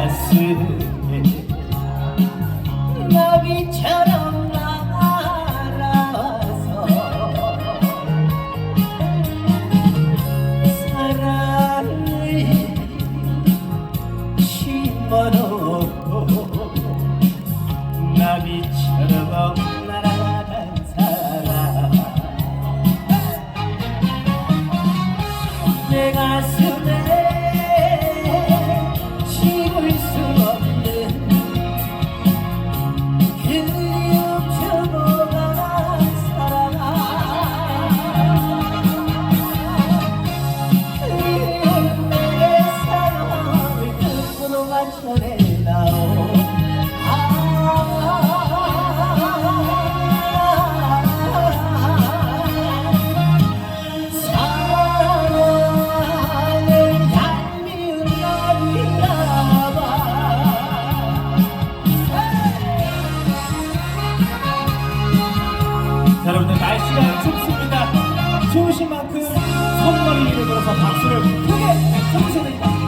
가슴에 나비처럼 날아와서 사랑을 심어놓고 나비처럼 내 가슴에 여러분들 날씨가 춥습니다. 추우신 만큼 위로 들어서 박수를 크게 쳐주셔야 됩니다.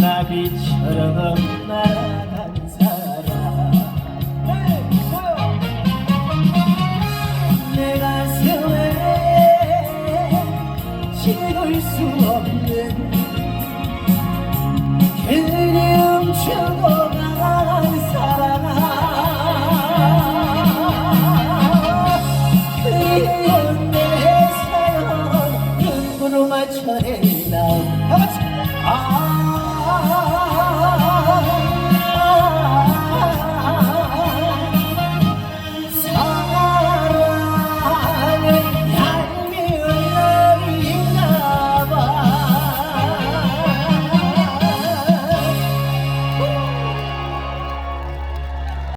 나비처럼 날아간 사람. 내 가슴에 지울 수 없는 그리움 주고 간 사랑아. 그리운 내사